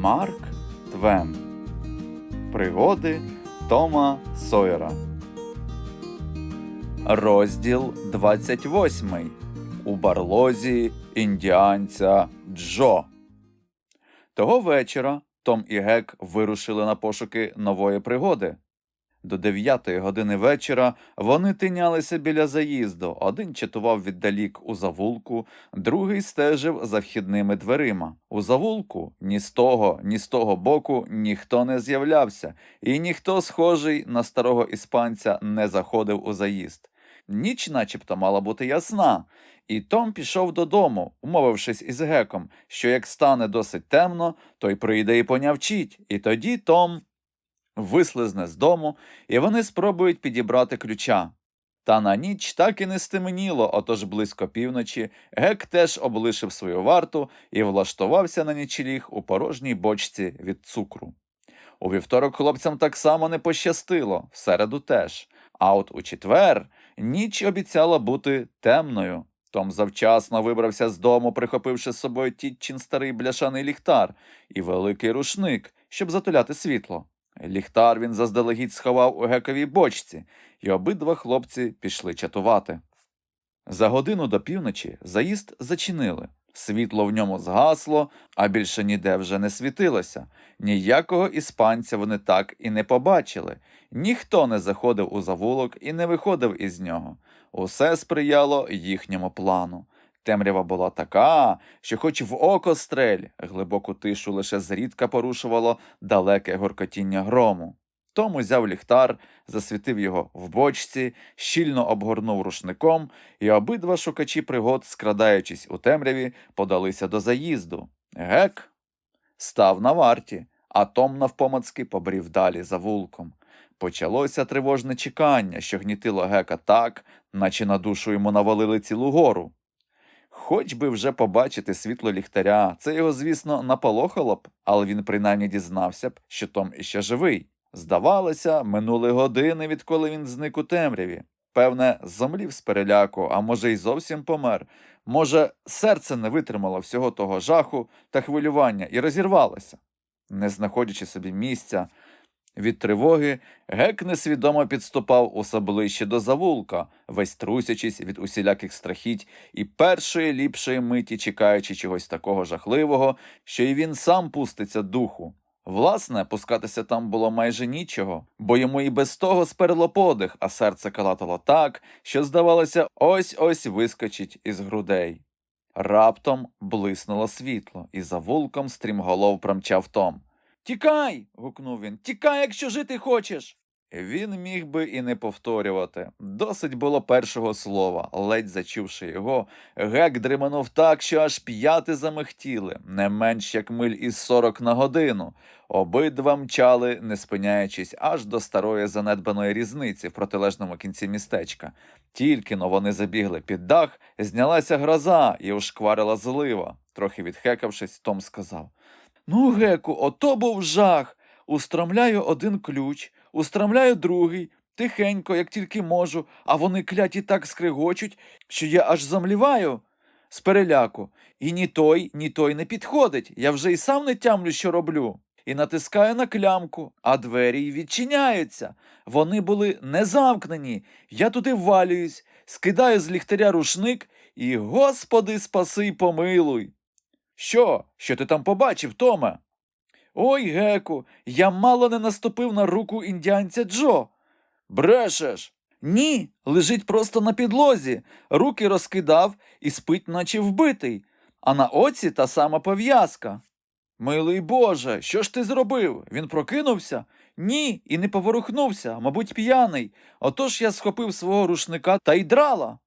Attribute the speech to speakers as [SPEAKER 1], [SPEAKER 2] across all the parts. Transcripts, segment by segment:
[SPEAKER 1] Марк Твен. Пригоди Тома Сойера. Розділ 28. У барлозі індіанця Джо. Того вечора Том і Гек вирушили на пошуки нової пригоди. До дев'ятої години вечора вони тинялися біля заїзду. Один чатував віддалік у завулку, другий стежив за вхідними дверима. У завулку ні з того, ні з того боку ніхто не з'являвся, і ніхто, схожий на старого іспанця, не заходив у заїзд. Ніч, начебто, мала бути ясна, і Том пішов додому, умовившись із геком, що як стане досить темно, той прийде і понявчить, і тоді Том вислизне з дому, і вони спробують підібрати ключа. Та на ніч так і не стемніло, отож близько півночі гек теж облишив свою варту і влаштувався на нічліг у порожній бочці від цукру. У вівторок хлопцям так само не пощастило, в середу теж. А от у четвер ніч обіцяла бути темною. Том завчасно вибрався з дому, прихопивши з собою тітчин старий бляшаний ліхтар і великий рушник, щоб затуляти світло. Ліхтар він заздалегідь сховав у гековій бочці, і обидва хлопці пішли чатувати. За годину до півночі заїзд зачинили. Світло в ньому згасло, а більше ніде вже не світилося. Ніякого іспанця вони так і не побачили. Ніхто не заходив у завулок і не виходив із нього. Усе сприяло їхньому плану. Темрява була така, що, хоч в око стрель, глибоку тишу лише зрідка порушувало далеке горкотіння грому. Том узяв ліхтар, засвітив його в бочці, щільно обгорнув рушником, і обидва шукачі пригод, скрадаючись у темряві, подалися до заїзду. Гек став на варті, а Том навпомацки побрів далі за вулком. Почалося тривожне чекання, що гнітило гека так, наче на душу йому навалили цілу гору. Хоч би вже побачити світло ліхтаря, це його, звісно, наполохало б, але він принаймні дізнався б, що Том іще живий. Здавалося, минули години, відколи він зник у темряві. Певне, зомлів з переляку, а може, й зовсім помер. Може, серце не витримало всього того жаху та хвилювання і розірвалося. Не знаходячи собі місця, від тривоги гек несвідомо підступав усе ближче до завулка, весь трусячись від усіляких страхіть і першої ліпшої миті чекаючи чогось такого жахливого, що й він сам пуститься духу. Власне, пускатися там було майже нічого, бо йому і без того сперло подих, а серце калатало так, що, здавалося, ось ось вискочить із грудей. Раптом блиснуло світло, і за вулком стрімголов промчав Том. Тікай. гукнув він. Тікай, якщо жити хочеш. Він міг би і не повторювати. Досить було першого слова. Ледь зачувши його, гек дриманув так, що аж п'яти замихтіли, не менш як миль із сорок на годину. Обидва мчали, не спиняючись, аж до старої занедбаної різниці в протилежному кінці містечка. Тільки но вони забігли під дах, знялася гроза і ушкварила злива. Трохи відхекавшись, Том сказав Ну, геку, ото був жах. Устромляю один ключ, устромляю другий, тихенько, як тільки можу, а вони кляті так скригочуть, що я аж замліваю з переляку. І ні той, ні той не підходить. Я вже й сам не тямлю, що роблю. І натискаю на клямку, а двері й відчиняються. Вони були не замкнені. Я туди ввалююсь, скидаю з ліхтаря рушник і, господи, спаси й помилуй. Що? Що ти там побачив, Томе? Ой, Геку, я мало не наступив на руку індіанця Джо. Брешеш? Ні, лежить просто на підлозі, руки розкидав і спить, наче вбитий, а на оці та сама пов'язка. Милий Боже, що ж ти зробив? Він прокинувся? Ні, і не поворухнувся, мабуть, п'яний. Отож я схопив свого рушника та й драла.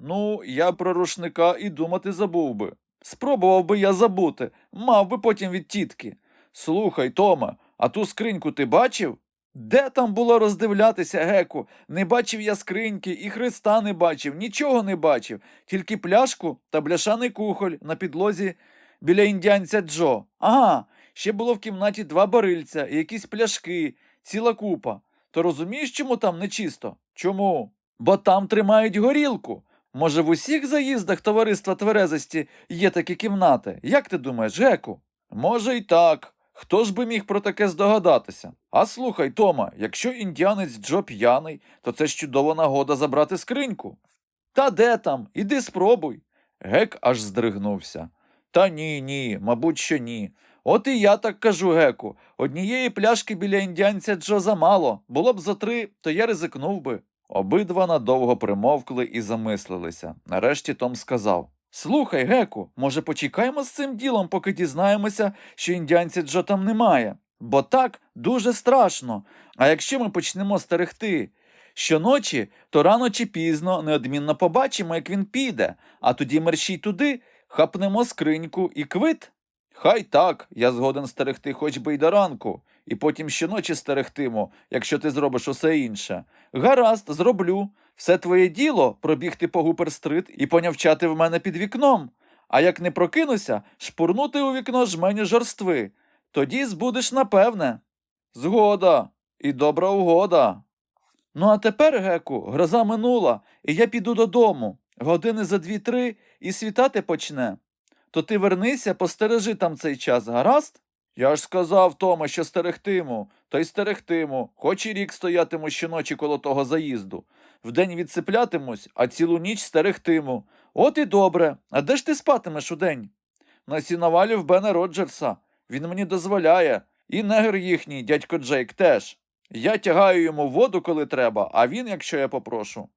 [SPEAKER 1] Ну, я про рушника і думати забув би. Спробував би я забути, мав би потім від тітки. Слухай, Томе, а ту скриньку ти бачив? Де там було роздивлятися, Геку? Не бачив я скриньки, і Христа не бачив, нічого не бачив, тільки пляшку та бляшаний кухоль на підлозі біля індіанця Джо. Ага, ще було в кімнаті два барильця і якісь пляшки, ціла купа. То розумієш, чому там нечисто? Чому? Бо там тримають горілку. Може, в усіх заїздах товариства тверезості є такі кімнати? Як ти думаєш, Геку? Може, й так. Хто ж би міг про таке здогадатися? А слухай, Тома, якщо індіанець Джо п'яний, то це ж чудова нагода забрати скриньку. Та де там? Іди спробуй. Гек аж здригнувся. Та ні, ні, мабуть, що ні. От і я так кажу, Геку. Однієї пляшки біля індіанця Джо замало. Було б за три, то я ризикнув би. Обидва надовго примовкли і замислилися. Нарешті Том сказав: Слухай, Геку, може, почекаємо з цим ділом, поки дізнаємося, що індіанця Джо там немає. Бо так дуже страшно. А якщо ми почнемо стерегти щоночі, то рано чи пізно неодмінно побачимо, як він піде, а тоді мерщій туди, хапнемо скриньку і квит. Хай так, я згоден стерегти хоч би й до ранку, і потім щоночі стерегтиму, якщо ти зробиш усе інше. Гаразд, зроблю. Все твоє діло пробігти по гуперстрит і понявчати в мене під вікном. А як не прокинуся, шпурнути у вікно жменю жорстви. Тоді збудеш напевне. Згода, і добра угода. Ну, а тепер, Геку, гроза минула, і я піду додому. Години за дві-три і світати почне. То ти вернися, постережи там цей час, гаразд? Я ж сказав Тома, що стерегтиму, то й стерегтиму, хоч і рік стоятиму щоночі коло того заїзду. Вдень відсиплятимусь, а цілу ніч стерегтиму. От і добре. А де ж ти спатимеш удень? На сіновалі в Бена Роджерса. Він мені дозволяє. І негр їхній, дядько Джейк, теж. Я тягаю йому воду, коли треба, а він, якщо я попрошу.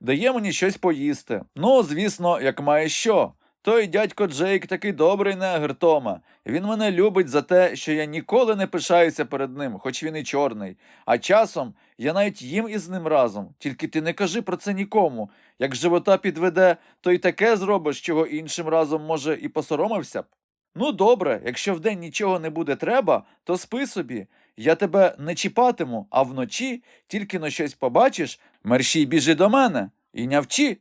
[SPEAKER 1] Дає мені щось поїсти. Ну, звісно, як має що. Той дядько Джейк такий добрий негр, Тома. Він мене любить за те, що я ніколи не пишаюся перед ним, хоч він і чорний. А часом я навіть їм із ним разом. Тільки ти не кажи про це нікому. Як живота підведе, то й таке зробиш, чого іншим разом, може, і посоромився б. Ну, добре, якщо вдень нічого не буде треба, то спи собі. Я тебе не чіпатиму, а вночі, тільки но щось побачиш, мерщій біжи до мене і нявчи,